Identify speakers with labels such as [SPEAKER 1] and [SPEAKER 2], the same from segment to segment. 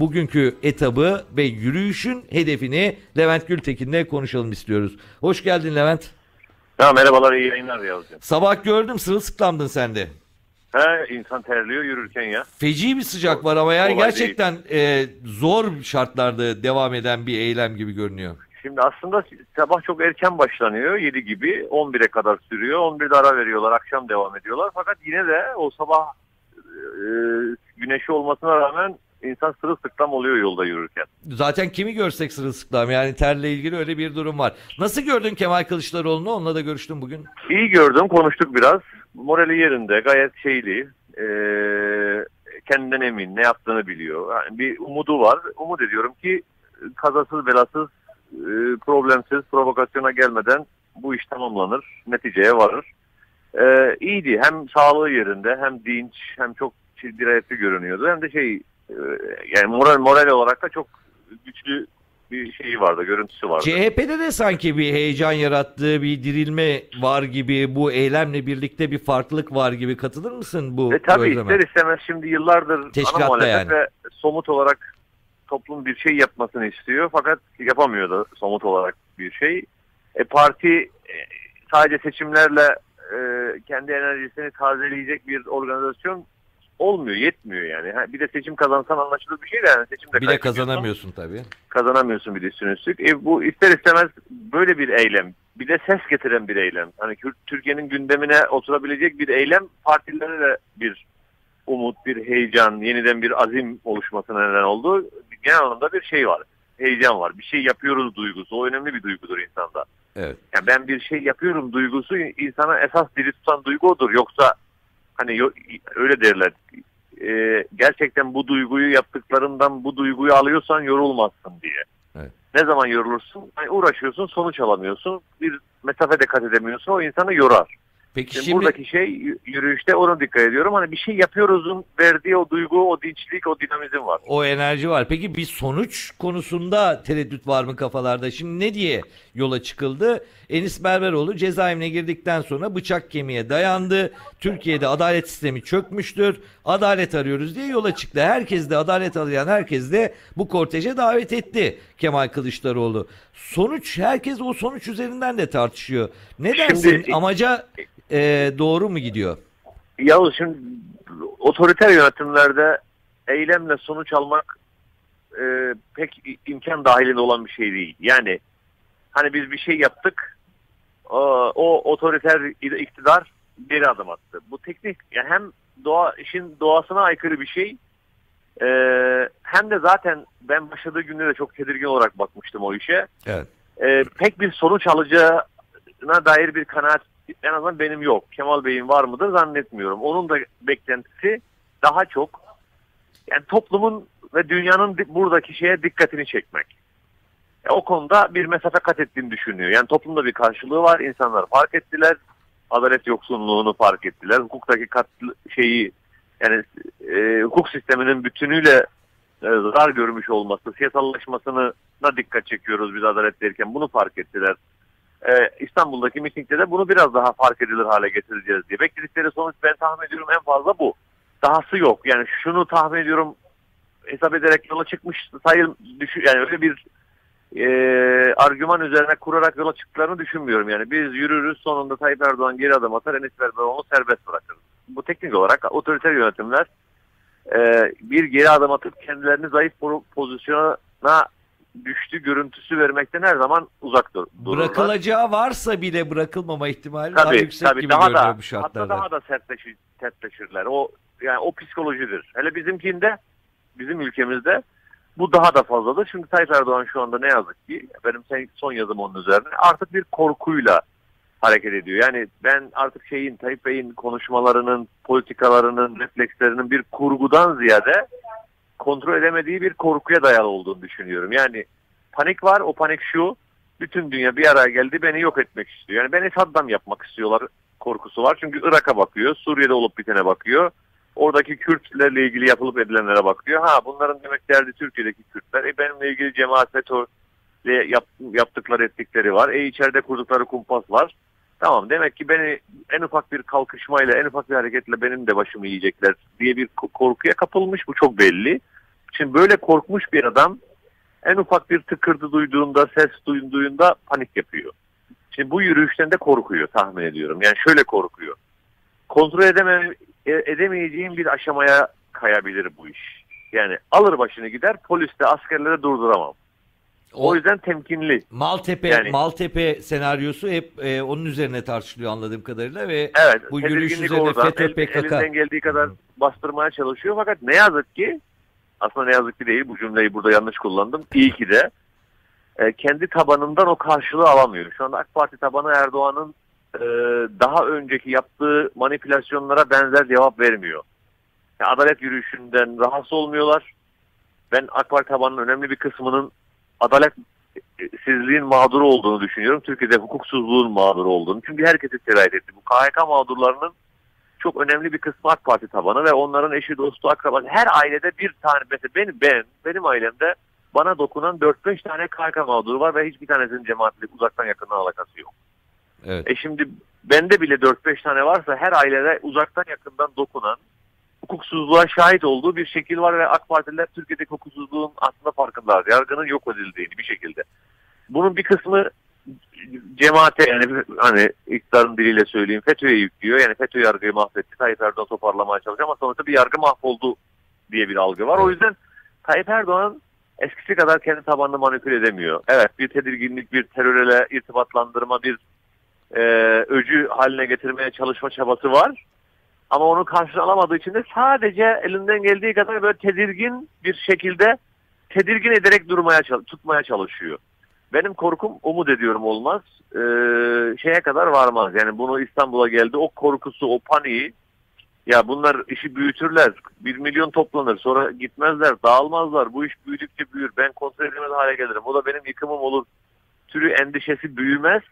[SPEAKER 1] bugünkü etabı ve yürüyüşün hedefini Levent Gültekin'le konuşalım istiyoruz. Hoş geldin Levent.
[SPEAKER 2] Ya merhabalar iyi yayınlar Yavuzcuğum.
[SPEAKER 1] Sabah gördüm sırılsıklamdın sen de.
[SPEAKER 2] He insan terliyor yürürken ya.
[SPEAKER 1] Feci bir sıcak var ama yani gerçekten e, zor şartlarda devam eden bir eylem gibi görünüyor.
[SPEAKER 2] Şimdi aslında sabah çok erken başlanıyor 7 gibi 11'e kadar sürüyor. 11'de ara veriyorlar akşam devam ediyorlar. Fakat yine de o sabah e, güneşi olmasına rağmen insan sırılsıklam oluyor yolda yürürken.
[SPEAKER 1] Zaten kimi görsek sırılsıklam yani terle ilgili öyle bir durum var. Nasıl gördün Kemal Kılıçdaroğlu'nu? Onunla da görüştüm bugün.
[SPEAKER 2] İyi gördüm konuştuk biraz. Morali yerinde gayet şeyli. E, kendinden emin ne yaptığını biliyor. Yani bir umudu var. Umut ediyorum ki kazasız belasız e, problemsiz provokasyona gelmeden bu iş tamamlanır. Neticeye varır. E, iyiydi. Hem sağlığı yerinde hem dinç hem çok dirayetli görünüyordu. Hem de şey yani moral, moral olarak da çok güçlü bir şeyi vardı, görüntüsü vardı.
[SPEAKER 1] CHP'de de sanki bir heyecan yarattığı bir dirilme var gibi bu eylemle birlikte bir farklılık var gibi katılır mısın bu
[SPEAKER 2] e, tabii
[SPEAKER 1] gözleme?
[SPEAKER 2] ister istemez şimdi yıllardır
[SPEAKER 1] Teşkilatta
[SPEAKER 2] ana muhalefet
[SPEAKER 1] yani.
[SPEAKER 2] ve somut olarak toplum bir şey yapmasını istiyor fakat yapamıyor da somut olarak bir şey. E, parti e, sadece seçimlerle e, kendi enerjisini tazeleyecek bir organizasyon olmuyor, yetmiyor yani. Ha, bir de seçim kazansan anlaşılır bir şey de yani seçimde
[SPEAKER 1] Bir de kazanamıyorsun tabii.
[SPEAKER 2] Kazanamıyorsun bir de üstüne üstlük. E, bu ister istemez böyle bir eylem. Bir de ses getiren bir eylem. Hani Türkiye'nin gündemine oturabilecek bir eylem partilere de bir umut, bir heyecan, yeniden bir azim oluşmasına neden oldu. Genel anlamda bir şey var. Heyecan var. Bir şey yapıyoruz duygusu. O önemli bir duygudur insanda.
[SPEAKER 1] Evet.
[SPEAKER 2] Yani ben bir şey yapıyorum duygusu insana esas diri tutan duygu odur. Yoksa hani öyle derler. Ee, gerçekten bu duyguyu yaptıklarından bu duyguyu alıyorsan yorulmazsın diye.
[SPEAKER 1] Evet.
[SPEAKER 2] Ne zaman yorulursun? Hani uğraşıyorsun sonuç alamıyorsun. Bir mesafe de kat edemiyorsun. O insanı yorar.
[SPEAKER 1] Peki
[SPEAKER 2] Şimdi,
[SPEAKER 1] şimdi
[SPEAKER 2] buradaki şey yürüyüşte ona dikkat ediyorum. Hani bir şey yapıyoruzun verdiği o duygu, o dinçlik, o dinamizm var.
[SPEAKER 1] o enerji var. Peki bir sonuç konusunda tereddüt var mı kafalarda? Şimdi ne diye yola çıkıldı? Enis Berberoğlu cezaevine girdikten sonra bıçak kemiğe dayandı. Türkiye'de adalet sistemi çökmüştür. Adalet arıyoruz diye yola çıktı. Herkes de adalet arayan herkes de bu korteje davet etti Kemal Kılıçdaroğlu. Sonuç herkes o sonuç üzerinden de tartışıyor. Ne
[SPEAKER 2] Şimdi-
[SPEAKER 1] dersin? Amaca e, doğru mu gidiyor?
[SPEAKER 2] Yalnız şimdi otoriter yönetimlerde eylemle sonuç almak e, pek imkan dahilinde olan bir şey değil. Yani hani biz bir şey yaptık o, o otoriter iktidar geri adım attı. Bu teknik yani hem doğa işin doğasına aykırı bir şey e, hem de zaten ben başladığı günde de çok tedirgin olarak bakmıştım o işe.
[SPEAKER 1] Evet.
[SPEAKER 2] E, pek bir sonuç alacağına dair bir kanaat en azından benim yok. Kemal Bey'in var mıdır zannetmiyorum. Onun da beklentisi daha çok yani toplumun ve dünyanın buradaki şeye dikkatini çekmek. E, o konuda bir mesafe kat ettiğini düşünüyor. Yani toplumda bir karşılığı var. İnsanlar fark ettiler. Adalet yoksunluğunu fark ettiler. Hukuktaki katlı şeyi yani e, hukuk sisteminin bütünüyle e, zarar görmüş olması, siyasallaşmasına dikkat çekiyoruz biz adalet derken bunu fark ettiler. Ee, İstanbul'daki mitingde de bunu biraz daha fark edilir hale getireceğiz diye. Bekledikleri sonuç ben tahmin ediyorum en fazla bu. Dahası yok. Yani şunu tahmin ediyorum hesap ederek yola çıkmış sayıl düşün yani öyle bir e, argüman üzerine kurarak yola çıktıklarını düşünmüyorum. Yani biz yürürüz sonunda Tayyip Erdoğan geri adım atar Enes Berberoğlu'nu serbest bırakırız. Bu teknik olarak otoriter yönetimler e, bir geri adım atıp kendilerini zayıf po- pozisyona düştü görüntüsü vermekten her zaman uzak dur dururlar.
[SPEAKER 1] Bırakılacağı varsa bile bırakılmama ihtimali daha
[SPEAKER 2] Tabii,
[SPEAKER 1] yüksek
[SPEAKER 2] tabii
[SPEAKER 1] gibi
[SPEAKER 2] daha
[SPEAKER 1] görünüyor
[SPEAKER 2] da,
[SPEAKER 1] bu şartlarda.
[SPEAKER 2] Hatta daha da sertleşir, sertleşirler. O yani o psikolojidir. Hele bizimkinde, bizim ülkemizde bu daha da fazladır. Çünkü Tayyip Erdoğan şu anda ne yazık ki benim son yazım onun üzerine artık bir korkuyla hareket ediyor. Yani ben artık şeyin Tayyip Bey'in konuşmalarının, politikalarının, reflekslerinin bir kurgudan ziyade kontrol edemediği bir korkuya dayalı olduğunu düşünüyorum. Yani panik var. O panik şu. Bütün dünya bir araya geldi beni yok etmek istiyor. Yani beni Saddam yapmak istiyorlar korkusu var. Çünkü Irak'a bakıyor, Suriye'de olup bitene bakıyor. Oradaki Kürtlerle ilgili yapılıp edilenlere bakıyor. Ha bunların demek derdi Türkiye'deki Kürtler. E benimle ilgili cemaat FETÖ'yle yap, yaptıkları ettikleri var. E içeride kurdukları kumpas var. Tamam demek ki beni en ufak bir kalkışmayla, en ufak bir hareketle benim de başımı yiyecekler diye bir korkuya kapılmış. Bu çok belli. Şimdi böyle korkmuş bir adam en ufak bir tıkırdı duyduğunda, ses duyduğunda panik yapıyor. Şimdi bu yürüyüşten de korkuyor tahmin ediyorum. Yani şöyle korkuyor. Kontrol edeme, e- edemeyeceğim bir aşamaya kayabilir bu iş. Yani alır başını gider polis de askerlere durduramam. O,
[SPEAKER 1] O
[SPEAKER 2] yüzden temkinli.
[SPEAKER 1] Maltepe
[SPEAKER 2] Yani-
[SPEAKER 1] Maltepe senaryosu hep e, onun üzerine tartışılıyor anladığım kadarıyla ve
[SPEAKER 2] Evet.
[SPEAKER 1] Bu yürüyüş üzerine
[SPEAKER 2] oradan.
[SPEAKER 1] FETÖ,
[SPEAKER 2] El-
[SPEAKER 1] PKK.
[SPEAKER 2] Elinden geldiği kadar bastırmaya çalışıyor. Fakat ne yazık ki aslında ne yazık ki değil bu cümleyi burada yanlış kullandım. İyi ki de e, kendi tabanından o karşılığı alamıyor. Şu anda AK Parti tabanı Erdoğan'ın e, daha önceki yaptığı manipülasyonlara benzer cevap vermiyor. Yani adalet yürüyüşünden rahatsız olmuyorlar. Ben AK Parti tabanının önemli bir kısmının adaletsizliğin mağduru olduğunu düşünüyorum. Türkiye'de hukuksuzluğun mağduru olduğunu. Çünkü herkesi sirayet etti. Bu KHK mağdurlarının çok önemli bir kısmı AK Parti tabanı ve onların eşi, dostu, akrabası. Her ailede bir tane, mesela benim, ben, benim ailemde bana dokunan 4-5 tane KHK mağduru var ve hiçbir tanesinin cemaatle uzaktan yakından alakası yok.
[SPEAKER 1] evet.
[SPEAKER 2] E şimdi bende bile 4-5 tane varsa her ailede uzaktan yakından dokunan hukuksuzluğa şahit olduğu bir şekil var ve AK Partililer Türkiye'deki hukuksuzluğun aslında farkındalar. Yargının yok edildiğini bir şekilde. Bunun bir kısmı cemaate yani hani iktidarın diliyle söyleyeyim FETÖ'ye yüklüyor. Yani FETÖ yargıyı mahvetti. Tayyip Erdoğan toparlamaya çalışıyor ama sonuçta bir yargı mahvoldu diye bir algı var. O yüzden Tayyip Erdoğan eskisi kadar kendi tabanını manipüle edemiyor. Evet bir tedirginlik, bir terörle irtibatlandırma, bir e, öcü haline getirmeye çalışma çabası var. Ama onu karşına alamadığı için de sadece elinden geldiği kadar böyle tedirgin bir şekilde tedirgin ederek durmaya tutmaya çalışıyor. Benim korkum umut ediyorum olmaz. Ee, şeye kadar varmaz. Yani bunu İstanbul'a geldi. O korkusu, o paniği ya bunlar işi büyütürler. Bir milyon toplanır. Sonra gitmezler, dağılmazlar. Bu iş büyüdükçe büyür. Ben kontrol edemez hale gelirim. O da benim yıkımım olur. Türü endişesi büyümez.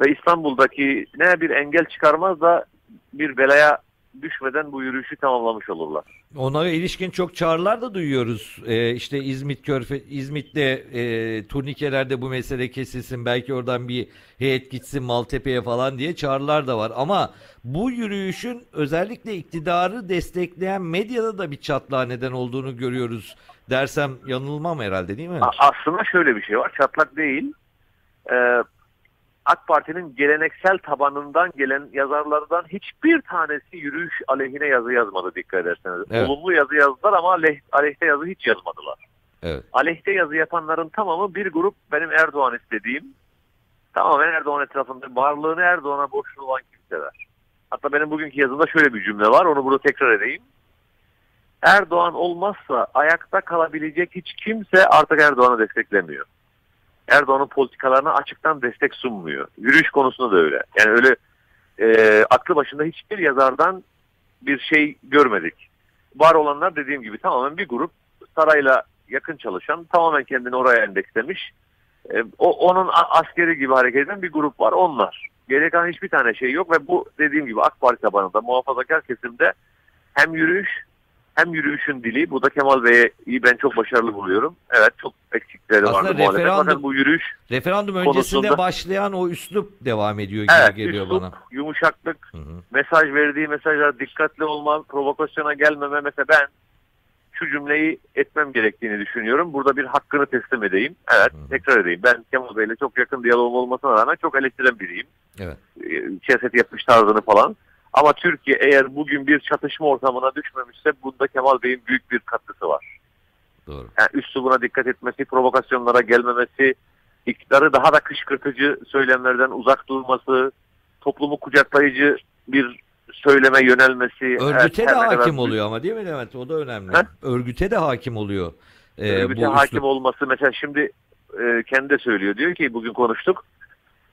[SPEAKER 2] Ve İstanbul'daki ne bir engel çıkarmaz da bir belaya düşmeden bu yürüyüşü tamamlamış olurlar.
[SPEAKER 1] Ona ilişkin çok çağrılar da duyuyoruz. Ee, işte İzmit Körfe İzmit'te e, turnikelerde bu mesele kesilsin. Belki oradan bir heyet gitsin Maltepe'ye falan diye çağrılar da var. Ama bu yürüyüşün özellikle iktidarı destekleyen medyada da bir çatlağa neden olduğunu görüyoruz. Dersem yanılmam herhalde değil mi?
[SPEAKER 2] Aslında şöyle bir şey var. Çatlak değil. Ee, AK Parti'nin geleneksel tabanından gelen yazarlardan hiçbir tanesi yürüyüş aleyhine yazı yazmadı dikkat ederseniz.
[SPEAKER 1] Evet.
[SPEAKER 2] Olumlu yazı yazdılar ama aleyh, aleyhte yazı hiç yazmadılar.
[SPEAKER 1] Evet.
[SPEAKER 2] Aleyhte yazı yapanların tamamı bir grup benim Erdoğan istediğim tamamen Erdoğan etrafında varlığını Erdoğan'a borçlu olan kimseler. Hatta benim bugünkü yazımda şöyle bir cümle var onu burada tekrar edeyim. Erdoğan olmazsa ayakta kalabilecek hiç kimse artık Erdoğan'ı desteklemiyor. Erdoğan'ın politikalarına açıktan destek sunmuyor. Yürüyüş konusunda da öyle. Yani öyle e, aklı başında hiçbir yazardan bir şey görmedik. Var olanlar dediğim gibi tamamen bir grup sarayla yakın çalışan tamamen kendini oraya endekslemiş. E, o, onun askeri gibi hareket eden bir grup var onlar. Geriye kalan hiçbir tane şey yok ve bu dediğim gibi AK Parti tabanında muhafazakar kesimde hem yürüyüş hem yürüyüşün dili. Bu da Kemal Bey'i ben çok başarılı buluyorum. Evet çok eksikleri
[SPEAKER 1] Aslında
[SPEAKER 2] vardı muhalefet. Fakat bu yürüyüş
[SPEAKER 1] Referandum öncesinde
[SPEAKER 2] Konusunda-
[SPEAKER 1] başlayan o üslup devam ediyor gibi
[SPEAKER 2] evet
[SPEAKER 1] geliyor
[SPEAKER 2] üslup,
[SPEAKER 1] bana.
[SPEAKER 2] yumuşaklık,
[SPEAKER 1] Hı hı.
[SPEAKER 2] mesaj verdiği mesajlar dikkatli olma, provokasyona gelmeme. Mesela ben şu cümleyi etmem gerektiğini düşünüyorum. Burada bir hakkını teslim edeyim. Evet
[SPEAKER 1] Hı hı.
[SPEAKER 2] tekrar edeyim. Ben Kemal Bey'le çok yakın diyalogum olmasına rağmen çok eleştiren biriyim.
[SPEAKER 1] Evet.
[SPEAKER 2] Ee, siyaset yapmış tarzını falan. Ama Türkiye eğer bugün bir çatışma ortamına düşmemişse bunda Kemal Bey'in büyük bir katkısı var.
[SPEAKER 1] Doğru.
[SPEAKER 2] Yani üslubuna dikkat etmesi, provokasyonlara gelmemesi, iktidarı daha da kışkırtıcı söylemlerden uzak durması, toplumu kucaklayıcı bir söyleme yönelmesi.
[SPEAKER 1] Örgüte de
[SPEAKER 2] ne kadar
[SPEAKER 1] hakim oluyor ama değil mi Levent? O da önemli.
[SPEAKER 2] He?
[SPEAKER 1] Örgüte de hakim oluyor. Ee,
[SPEAKER 2] Örgüte
[SPEAKER 1] bu
[SPEAKER 2] hakim
[SPEAKER 1] üslup.
[SPEAKER 2] olması mesela şimdi e, kendi de söylüyor. Diyor ki bugün konuştuk.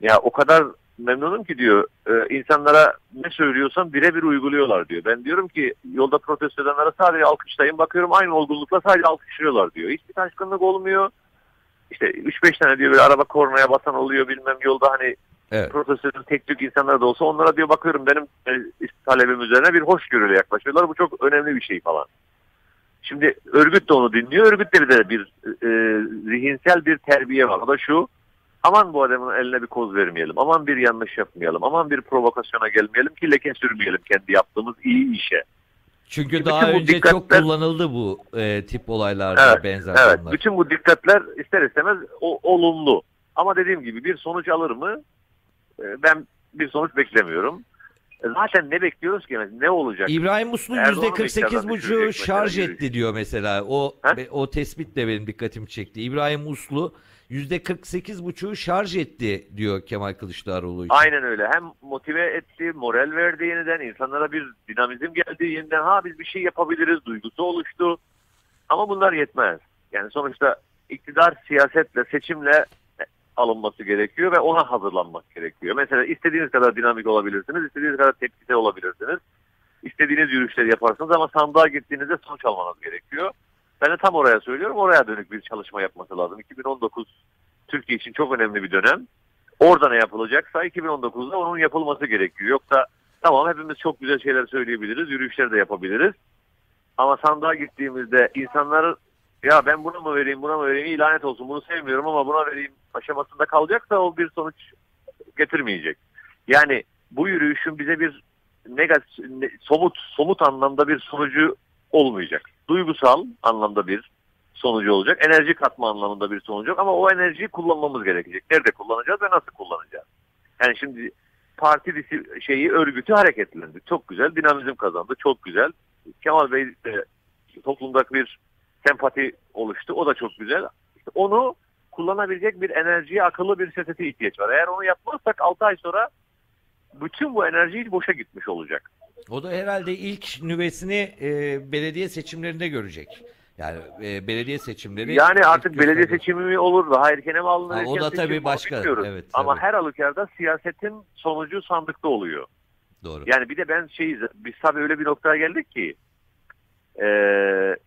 [SPEAKER 2] Ya o kadar memnunum ki diyor e, insanlara ne söylüyorsam birebir uyguluyorlar diyor. Ben diyorum ki yolda protesto edenlere sadece alkışlayın. Bakıyorum aynı olgunlukla sadece alkışlıyorlar diyor. Hiçbir taşkınlık olmuyor. İşte 3-5 tane diyor bir araba kornaya basan oluyor bilmem yolda hani
[SPEAKER 1] Evet.
[SPEAKER 2] protesto eden tek tük insanlar da olsa onlara diyor bakıyorum benim e, talebim üzerine bir hoşgörüyle yaklaşıyorlar. Bu çok önemli bir şey falan. Şimdi örgüt de onu dinliyor. Örgütte bir de bir e, zihinsel bir terbiye var. O da şu. Aman bu adamın eline bir koz vermeyelim. Aman bir yanlış yapmayalım. Aman bir provokasyona gelmeyelim ki leke sürmeyelim kendi yaptığımız iyi işe.
[SPEAKER 1] Çünkü
[SPEAKER 2] Bütün
[SPEAKER 1] daha önce
[SPEAKER 2] dikkatler-
[SPEAKER 1] çok kullanıldı bu e, tip olaylarda
[SPEAKER 2] Evet,
[SPEAKER 1] benzer
[SPEAKER 2] Evet,
[SPEAKER 1] konular.
[SPEAKER 2] bütün bu dikkatler ister istemez o, olumlu. Ama dediğim gibi bir sonuç alır mı? Ee, Ben bir sonuç beklemiyorum. E, Zaten ne bekliyoruz ki? Ne olacak?
[SPEAKER 1] İbrahim Uslu
[SPEAKER 2] Erdoğan'ı
[SPEAKER 1] yüzde 48
[SPEAKER 2] miktardan
[SPEAKER 1] buçuğu
[SPEAKER 2] düşürecek mesela
[SPEAKER 1] şarj
[SPEAKER 2] yürüyüş.
[SPEAKER 1] etti diyor mesela. O
[SPEAKER 2] Ha?
[SPEAKER 1] o tespit de benim dikkatimi çekti. İbrahim Uslu yüzde 48 buçuğu şarj etti diyor Kemal Kılıçdaroğlu için.
[SPEAKER 2] Aynen öyle. Hem motive etti, moral verdi yeniden. insanlara bir dinamizm geldi yeniden. Ha biz bir şey yapabiliriz duygusu oluştu. Ama bunlar yetmez. Yani sonuçta iktidar siyasetle, seçimle alınması gerekiyor ve ona hazırlanmak gerekiyor. Mesela istediğiniz kadar dinamik olabilirsiniz, istediğiniz kadar tepkisel olabilirsiniz. İstediğiniz yürüyüşleri yaparsınız ama sandığa gittiğinizde sonuç almanız gerekiyor. Ben de tam oraya söylüyorum. Oraya dönük bir çalışma yapması lazım. 2019 Türkiye için çok önemli bir dönem. Orada ne yapılacaksa 2019'da onun yapılması gerekiyor. Yoksa tamam hepimiz çok güzel şeyler söyleyebiliriz, yürüyüşler de yapabiliriz. Ama sandığa gittiğimizde insanlar ya ben buna mı vereyim, buna mı vereyim, iyi lanet olsun bunu sevmiyorum ama buna vereyim aşamasında kalacaksa o bir sonuç getirmeyecek. Yani bu yürüyüşün bize bir negatif, ne- somut, somut anlamda bir sonucu olmayacak. Duygusal anlamda bir sonucu olacak. Enerji katma anlamında bir sonucu yok ama o enerjiyi kullanmamız gerekecek. Nerede kullanacağız ve nasıl kullanacağız? Yani şimdi parti şeyi örgütü hareketlendi. Çok güzel dinamizm kazandı. Çok güzel. Kemal Bey de toplumdaki bir sempati oluştu. O da çok güzel. İşte onu kullanabilecek bir enerjiye akıllı bir sesete ihtiyaç var. Eğer onu yapmazsak 6 ay sonra bütün bu enerji boşa gitmiş olacak.
[SPEAKER 1] O da herhalde ilk nüvesini e, belediye seçimlerinde görecek. Yani e, belediye seçimleri
[SPEAKER 2] Yani artık belediye
[SPEAKER 1] gösterge.
[SPEAKER 2] seçimi mi olur, daha erkene mi alınır?
[SPEAKER 1] Ha, o da tabii başka,
[SPEAKER 2] bilmiyoruz.
[SPEAKER 1] evet,
[SPEAKER 2] Ama
[SPEAKER 1] tabii.
[SPEAKER 2] her halükarda siyasetin sonucu sandıkta oluyor.
[SPEAKER 1] Doğru.
[SPEAKER 2] Yani bir de ben şeyiz, biz tabii öyle bir noktaya geldik ki e,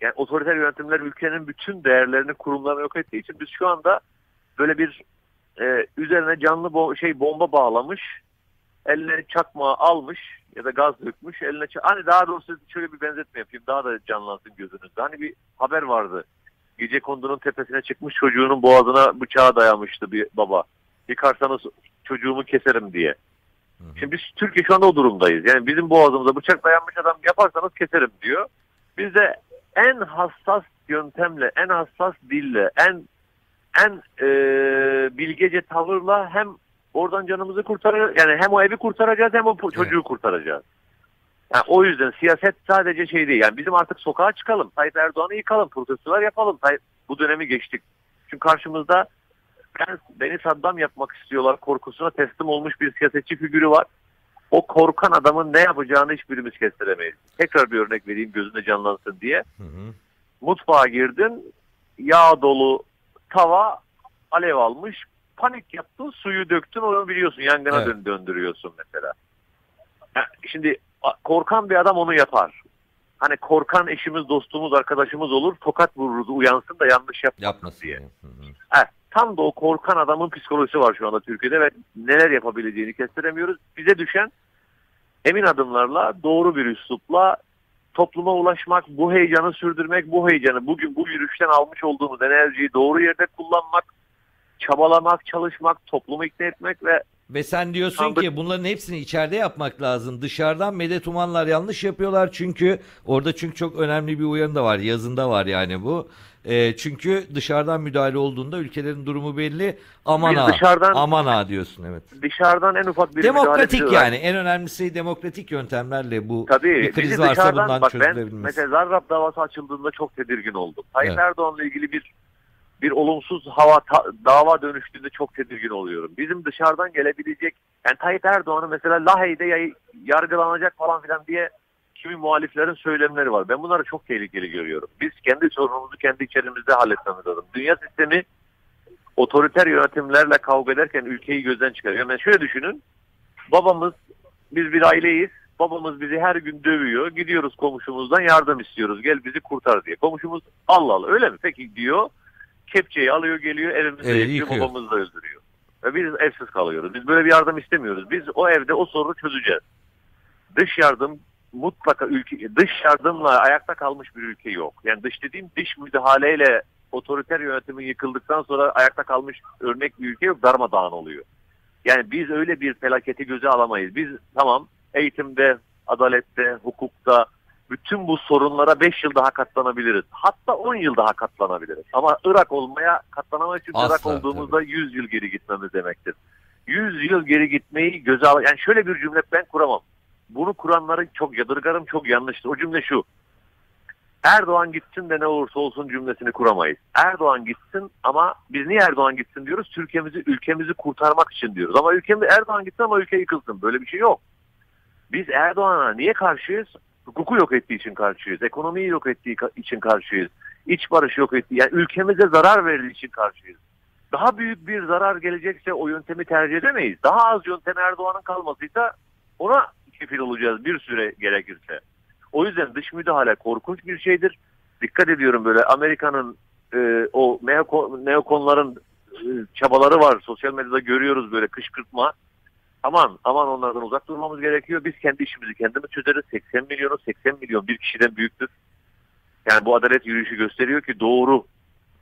[SPEAKER 2] yani otoriter yönetimler ülkenin bütün değerlerini, kurumlarını yok ettiği için biz şu anda böyle bir e, üzerine canlı bo- şey bomba bağlamış, eline çakmağı almış ya da gaz dökmüş, eline ça- hani daha doğrusu şöyle bir benzetme yapayım daha da canlansın gözünüzde. Hani bir haber vardı. Gece kondunun tepesine çıkmış çocuğunun boğazına bıçağı dayamıştı bir baba. Yıkarsanız çocuğumu keserim diye.
[SPEAKER 1] Hı hı.
[SPEAKER 2] Şimdi biz Türkiye şu anda o durumdayız. Yani bizim boğazımıza bıçak dayanmış adam yaparsanız keserim diyor. Biz de en hassas yöntemle, en hassas dille, en en e, bilgece tavırla hem oradan canımızı kurtaracağız. Yani hem o evi kurtaracağız hem o çocuğu kurtaracağız. Yani o yüzden siyaset sadece şey değil. Yani bizim artık sokağa çıkalım. Tayyip Erdoğan'ı yıkalım. Protestolar yapalım. Tayyip, bu dönemi geçtik. Çünkü karşımızda ben, beni Saddam yapmak istiyorlar korkusuna teslim olmuş bir siyasetçi figürü var. O korkan adamın ne yapacağını hiçbirimiz kestiremeyiz. Tekrar bir örnek vereyim gözünde canlansın diye.
[SPEAKER 1] Hı hı.
[SPEAKER 2] Mutfağa girdin, yağ dolu tava alev almış. Panik yaptın, suyu döktün, onu biliyorsun. Yangına
[SPEAKER 1] Evet.
[SPEAKER 2] dön- döndürüyorsun mesela. Şimdi korkan bir adam onu yapar. Hani korkan eşimiz, dostumuz, arkadaşımız olur. Tokat vururuz, uyansın da yanlış yapmasın
[SPEAKER 1] Yapmasın
[SPEAKER 2] diye.
[SPEAKER 1] Hı hı.
[SPEAKER 2] Tam da o korkan adamın psikolojisi var şu anda Türkiye'de ve neler yapabileceğini kestiremiyoruz. Bize düşen emin adımlarla, doğru bir üslupla topluma ulaşmak, bu heyecanı sürdürmek, bu heyecanı bugün bu yürüyüşten almış olduğumuz enerjiyi doğru yerde kullanmak, çabalamak, çalışmak, toplumu ikna etmek ve
[SPEAKER 1] Ve sen diyorsun
[SPEAKER 2] Sandık-
[SPEAKER 1] ki bunların hepsini içeride yapmak lazım. Dışarıdan medet umanlar yanlış yapıyorlar çünkü orada çünkü çok önemli bir uyarı da var. Yazında var yani bu. E, çünkü dışarıdan müdahale olduğunda ülkelerin durumu belli. Aman ha.
[SPEAKER 2] dışarıdan-
[SPEAKER 1] Aman ha diyorsun evet.
[SPEAKER 2] dışarıdan en ufak bir
[SPEAKER 1] Demokratik yani en önemlisi demokratik yöntemlerle bu
[SPEAKER 2] Tabii.
[SPEAKER 1] bir kriz varsa bundan
[SPEAKER 2] bak ben
[SPEAKER 1] çözülebilmesi.
[SPEAKER 2] mesela Zarrab davası açıldığında çok tedirgin oldum. Tayyip
[SPEAKER 1] Evet.
[SPEAKER 2] Erdoğan'la ilgili bir bir olumsuz hava ta- dava dönüştüğünde çok tedirgin oluyorum. Bizim dışarıdan gelebilecek yani Tayyip Erdoğan'ı mesela Lahey'de yargılanacak falan filan diye kimi muhaliflerin söylemleri var. Ben bunları çok tehlikeli görüyorum. Biz kendi sorunumuzu kendi içerimizde halletmemiz lazım. Dünya sistemi otoriter yönetimlerle kavga ederken ülkeyi gözden çıkarıyor. Yani şöyle düşünün. Babamız biz bir aileyiz. Babamız bizi her gün dövüyor. Gidiyoruz komşumuzdan yardım istiyoruz. Gel bizi kurtar diye. Komşumuz Allah Allah öyle mi? Peki diyor. Kepçeyi alıyor geliyor evimizde
[SPEAKER 1] Evet,
[SPEAKER 2] yakıyor
[SPEAKER 1] yıkıyor.
[SPEAKER 2] babamızı da öldürüyor. Ve biz evsiz kalıyoruz. Biz böyle bir yardım istemiyoruz. Biz o evde o sorunu çözeceğiz. Dış yardım mutlaka ülke dış yardımla ayakta kalmış bir ülke yok. Yani dış dediğim dış müdahaleyle otoriter yönetimin yıkıldıktan sonra ayakta kalmış örnek bir ülke yok. Darmadağın oluyor. Yani biz öyle bir felaketi göze alamayız. Biz tamam eğitimde, adalette, hukukta bütün bu sorunlara 5 yıl daha katlanabiliriz. Hatta 10 yıl daha katlanabiliriz. Ama Irak olmaya katlanamayız çünkü
[SPEAKER 1] Asla,
[SPEAKER 2] Irak olduğumuzda 100 yıl geri gitmemiz demektir. 100 yıl geri gitmeyi göze al. Yani şöyle bir cümle ben kuramam. Bunu kuranları çok yadırgarım, çok yanlıştır. O cümle şu. Erdoğan gitsin de ne olursa olsun cümlesini kuramayız. Erdoğan gitsin ama biz niye Erdoğan gitsin diyoruz? Türkiye'mizi, ülkemizi kurtarmak için diyoruz. Ama ülkemiz Erdoğan gitsin ama ülke yıkılsın. Böyle bir şey yok. Biz Erdoğan'a niye karşıyız? Hukuku yok ettiği için karşıyız. Ekonomiyi yok ettiği için karşıyız. İç barışı yok ettiği, yani ülkemize zarar verdiği için karşıyız. Daha büyük bir zarar gelecekse o yöntemi tercih edemeyiz. Daha az yöntem Erdoğan'ın kalmasıysa ona kefil olacağız bir süre gerekirse. O yüzden dış müdahale korkunç bir şeydir. Dikkat ediyorum böyle Amerika'nın e, o neokon, neokonların e, çabaları var. Sosyal medyada görüyoruz böyle kışkırtma. Aman aman onlardan uzak durmamız gerekiyor. Biz kendi işimizi kendimiz çözeriz. 80 milyonu 80 milyon bir kişiden büyüktür. Yani bu adalet yürüyüşü gösteriyor ki doğru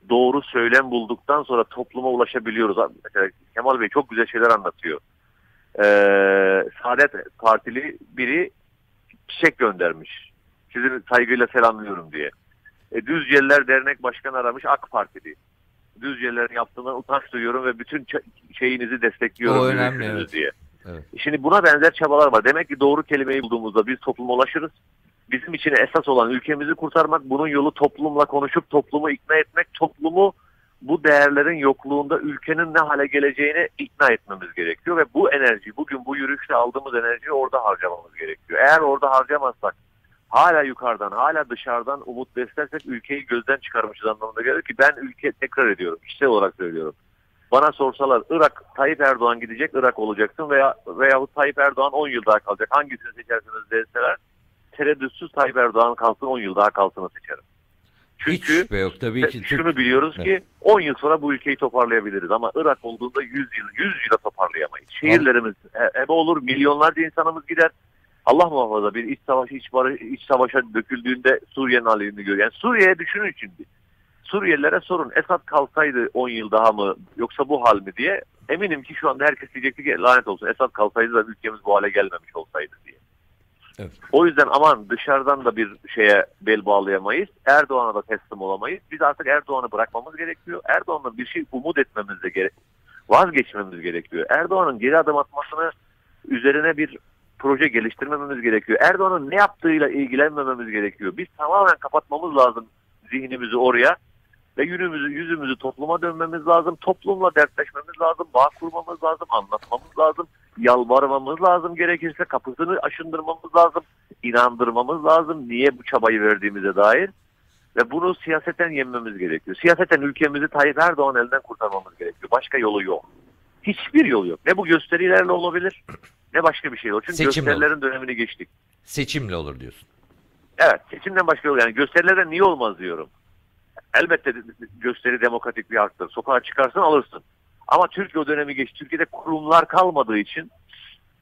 [SPEAKER 2] doğru söylem bulduktan sonra topluma ulaşabiliyoruz. Mesela Kemal Bey çok güzel şeyler anlatıyor. Ee, Saadet Partili biri çiçek göndermiş. Sizi saygıyla selamlıyorum diye. E, Düzceliler Dernek Başkanı aramış AK Partili. Düzcelilerin yaptığından utanç duyuyorum ve bütün şeyinizi destekliyorum.
[SPEAKER 1] O önemli, evet.
[SPEAKER 2] diye.
[SPEAKER 1] Evet.
[SPEAKER 2] Şimdi buna benzer çabalar var. Demek ki doğru kelimeyi bulduğumuzda biz topluma ulaşırız. Bizim için esas olan ülkemizi kurtarmak, bunun yolu toplumla konuşup toplumu ikna etmek, toplumu bu değerlerin yokluğunda ülkenin ne hale geleceğini ikna etmemiz gerekiyor ve bu enerji, bugün bu yürüyüşte aldığımız enerjiyi orada harcamamız gerekiyor. Eğer orada harcamazsak, hala yukarıdan, hala dışarıdan umut beslersek ülkeyi gözden çıkarmışız anlamında gelir ki ben ülke tekrar ediyorum, kişisel olarak söylüyorum. Bana sorsalar Irak, Tayyip Erdoğan gidecek, Irak olacaksın veya veyahut Tayyip Erdoğan 10 yıl daha kalacak. Hangisini seçersiniz deseler tereddütsüz Tayyip Erdoğan kalsın 10 yıl daha kalsını seçerim. Çünkü
[SPEAKER 1] Hiç şüphe yok tabii ki.
[SPEAKER 2] Şunu biliyoruz ki 10 yıl sonra bu ülkeyi toparlayabiliriz ama Irak olduğunda 100 yıl 100 yıla toparlayamayız. Şehirlerimiz e- ebe olur, milyonlarca insanımız gider. Allah muhafaza bir iç savaş iç, barış, iç savaşa döküldüğünde Suriye'nin halini görüyor. Yani Suriye'ye düşünün şimdi. Suriyelilere sorun Esad kalsaydı 10 yıl daha mı yoksa bu hal mi diye. Eminim ki şu anda herkes diyecekti ki lanet olsun Esad kalsaydı da ülkemiz bu hale gelmemiş olsaydı diye.
[SPEAKER 1] Evet.
[SPEAKER 2] O yüzden aman dışarıdan da bir şeye bel bağlayamayız. Erdoğan'a da teslim olamayız. Biz artık Erdoğan'ı bırakmamız gerekiyor. Erdoğan'dan bir şey umut etmemiz de gerek. Vazgeçmemiz gerekiyor. Erdoğan'ın geri adım atmasını üzerine bir proje geliştirmememiz gerekiyor. Erdoğan'ın ne yaptığıyla ilgilenmememiz gerekiyor. Biz tamamen kapatmamız lazım zihnimizi oraya ve yüzümüzü, yüzümüzü topluma dönmemiz lazım. Toplumla dertleşmemiz lazım. Bağ kurmamız lazım. Anlatmamız lazım. Yalvarmamız lazım. Gerekirse kapısını aşındırmamız lazım. inandırmamız lazım. Niye bu çabayı verdiğimize dair. Ve bunu siyaseten yenmemiz gerekiyor. Siyaseten ülkemizi Tayyip Erdoğan elinden kurtarmamız gerekiyor. Başka yolu yok. Hiçbir yol yok. Ne bu gösterilerle olabilir ne başka bir şey olur. Çünkü
[SPEAKER 1] Seçimle
[SPEAKER 2] gösterilerin dönemini geçtik.
[SPEAKER 1] Seçimle olur diyorsun.
[SPEAKER 2] Evet seçimden başka yol yani gösterilerden niye olmaz diyorum. Elbette gösteri demokratik bir haktır. Sokağa çıkarsın alırsın. Ama Türkiye o dönemi geçti. Türkiye'de kurumlar kalmadığı için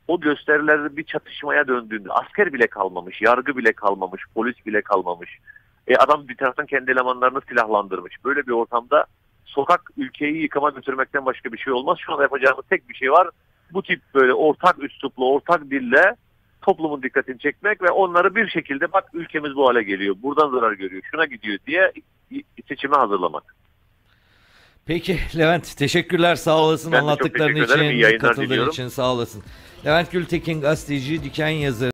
[SPEAKER 2] o gösteriler bir çatışmaya döndüğünde asker bile kalmamış, yargı bile kalmamış, polis bile kalmamış. E adam bir taraftan kendi elemanlarını silahlandırmış. Böyle bir ortamda sokak ülkeyi yıkama götürmekten başka bir şey olmaz. Şu anda yapacağımız tek bir şey var. Bu tip böyle ortak üslupla, ortak dille toplumun dikkatini çekmek ve onları bir şekilde bak ülkemiz bu hale geliyor, buradan zarar görüyor, şuna gidiyor diye seçime hazırlamak.
[SPEAKER 1] Peki Levent teşekkürler sağ olasın
[SPEAKER 2] Ben
[SPEAKER 1] anlattıkların için katıldığın
[SPEAKER 2] diliyorum.
[SPEAKER 1] için sağ olasın. Levent Gültekin gazeteci diken yazarı.